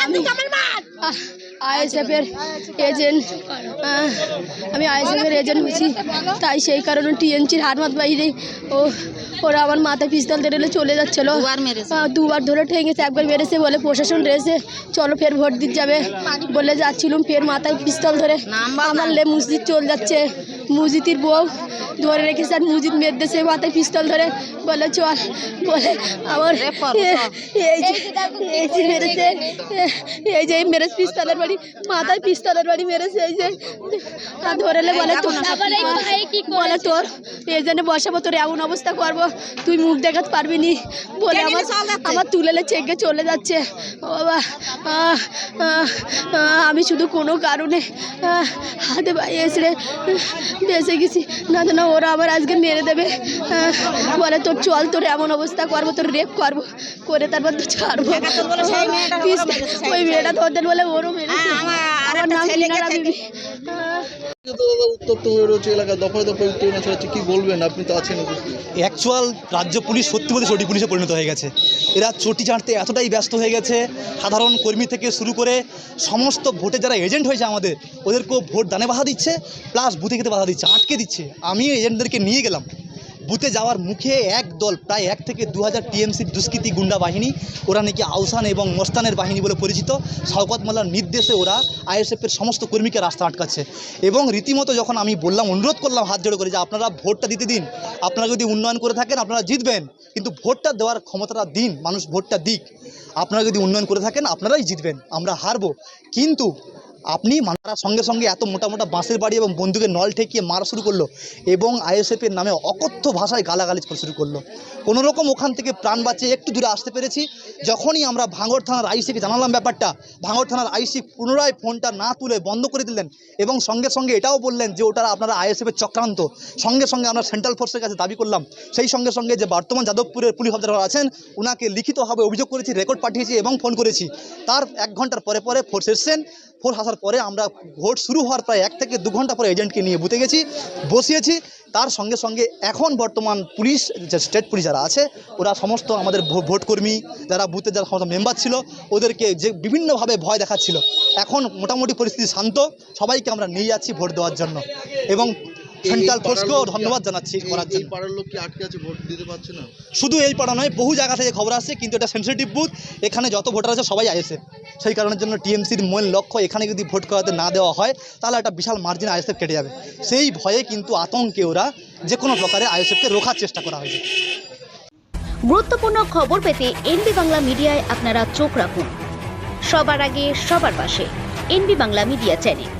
আমি আইএসএফের এজেন্ট আমি আইএসএফের এজেন্ট হয়েছি। তাই সেই কারণে টিএমসির হার মাত বাইরে ও ওরা আমার মাথায় পিস্তল ধরে চলে যাচ্ছিল। দুবার ধরে ঠেঙেছে একবার মেরেছে বলে প্রশাসন রয়েছে। চলো ফের ভোট দিতে যাবে বলে যাচ্ছিলুম। ফের মাথায় পিস্তল ধরে আমার লে মসজিদ চলে যাচ্ছে। মসজিদের বউ ধরে রেখেছে আর মসজিদ মেরতেছে মাথায় পিস্তল ধরে। বলে চল। বলে আমার এই যে এই যে মেরেছে এই যে মেরেছে পিস্তলের বাড়ি মাথায় পিস্তলের বাড়ি মেরেছে এই যে। ধরেলে বলে তোর বলে তোর এই জন্য বসাবো তোর এমন অবস্থা করব তুই মুখ দেখাতে পারবি নি। বলে আমার আমার তুলেলে চেকে চলে যাচ্ছে। ও বাবা আমি শুধু কোনো কারণে হাতে পায়ে এসে বেঁচে গেছি। না তো না ওরা আবার আজকে মেরে দেবে। বলে তোর চল তোর এমন অবস্থা করব তোর রেপ করব করে তারপর তো ছাড়বো পিস- ওই মেয়েটা। তোদের বলে ওরও মেরেছে। উত্তপ্ত হয়ে রয়েছে এলাকা দফায় দফায় উত্তেজনা ছড়াচ্ছে কি বলবেন? আপনি তো আছেন অ্যাকচুয়াল রাজ্য পুলিশ সত্যি বলতে চটি পুলিশে পরিণত হয়ে গেছে। এরা চটি চাটতে এতটাই ব্যস্ত হয়ে গেছে সাধারণ কর্মী থেকে শুরু করে সমস্ত ভোটে যারা এজেন্ট হয়েছে আমাদের ওদেরকেও ভোট দানে বাধা দিচ্ছে প্লাস বুথে খেতে বাধা দিচ্ছে আটকে দিচ্ছে। আমি এজেন্টদেরকে নিয়ে গেলাম। বুথে যাওয়ার মুখে এক দল, প্রায় এক থেকে দু হাজার টিএমসির দুষ্কৃতী গুন্ডা বাহিনী, ওরা নাকি আউসান এবং মস্তানের বাহিনী বলে পরিচিত। শওকত মোল্লার নির্দেশে ওরা আইএসএফের সমস্ত কর্মীকে রাস্তা আটকাচ্ছে। এবং রীতিমতো যখন আমি বললাম, অনুরোধ করলাম হাত জোড়ো করে যে আপনারা ভোটটা দিতে দিন। আপনারা যদি উন্নয়ন করে থাকেন, আপনারা জিতবেন। কিন্তু ভোটটা দেওয়ার ক্ষমতাটা দিন, মানুষ ভোটটা দিক। আপনারা যদি উন্নয়ন করে থাকেন, আপনারাই জিতবেন, আমরা হারবো। কিন্তু আপনি মারা সঙ্গে সঙ্গে এত মোটা মোটা বাঁশের বাড়ি এবং বন্দুকের নল ঠেকিয়ে মারা শুরু করল এবং আইএসএফের নামে অকথ্য ভাষায় গালাগালিজ করা শুরু করল। কোনো রকম ওখান থেকে প্রাণ বাঁচিয়ে একটু দূরে আসতে পেরেছি। যখনই আমরা ভাঙড় থানার আইসিকে জানালাম ব্যাপারটা, ভাঙড় থানার আইসি পুনরায় ফোনটা না তুলে বন্ধ করে দিলেন এবং সঙ্গে সঙ্গে এটাও বললেন যে ওটা আপনারা আইএসএফের চক্রান্ত। সঙ্গে সঙ্গে আমরা সেন্ট্রাল ফোর্সের কাছে দাবি করলাম। সেই সঙ্গে সঙ্গে যে বর্তমান যাদবপুরের পুলিশ অফিসার আছেন ওনাকে লিখিতভাবে অভিযোগ করেছি, রেকর্ড পাঠিয়েছি এবং ফোন করেছি। তার এক ঘণ্টার পরে পরে ফোর্স এসছেন। ফোর্স আসার পরে আমরা ভোট শুরু হওয়ার প্রায় এক থেকে দু ঘণ্টা পরে এজেন্টকে নিয়ে বুতে গেছি, বসিয়েছি। তার সঙ্গে সঙ্গে এখন বর্তমান পুলিশ, যে স্টেট পুলিশ যারা আছে, ওরা সমস্ত আমাদের ভোটকর্মী যারা বুথের যারা সমস্ত মেম্বার ছিল, ওদেরকে যে বিভিন্নভাবে ভয় দেখাচ্ছিল। এখন মোটামুটি পরিস্থিতি শান্ত, সবাইকে আমরা নিয়ে যাচ্ছি ভোট দেওয়ার জন্য। এবং সেন্ট্রাল ফোর্সকেও ধন্যবাদ জানাচ্ছি করার জন্য। পাড়ার লোক কি আটকে আছে ভোট দিতে পারছে না? শুধু এই পাড়া নয় বহু জায়গা থেকে খবর আসছে কিন্তু এটা সেন্সিটিভ বুথ এখানে যত ভোটার আছে সবাই আইএসএফ। সেই কারণের জন্য টিএমসির মূল লক্ষ্য এখানে যদি ভোট করাতে না দেওয়া হয় তাহলে একটা বিশাল মার্জিন আইএসএফ কেটে যাবে। সেই ভয়ে কিন্তু আতঙ্কে ওরা যে কোনো প্রকারে আইএসএফকে রোখার চেষ্টা করা হয়েছে। গুরুত্বপূর্ণ খবর পেতে এনবি বাংলা মিডিয়ায় আপনারা চোখ রাখুন। সবার আগে সবার পাশে এনবি বাংলা মিডিয়া চ্যানেল।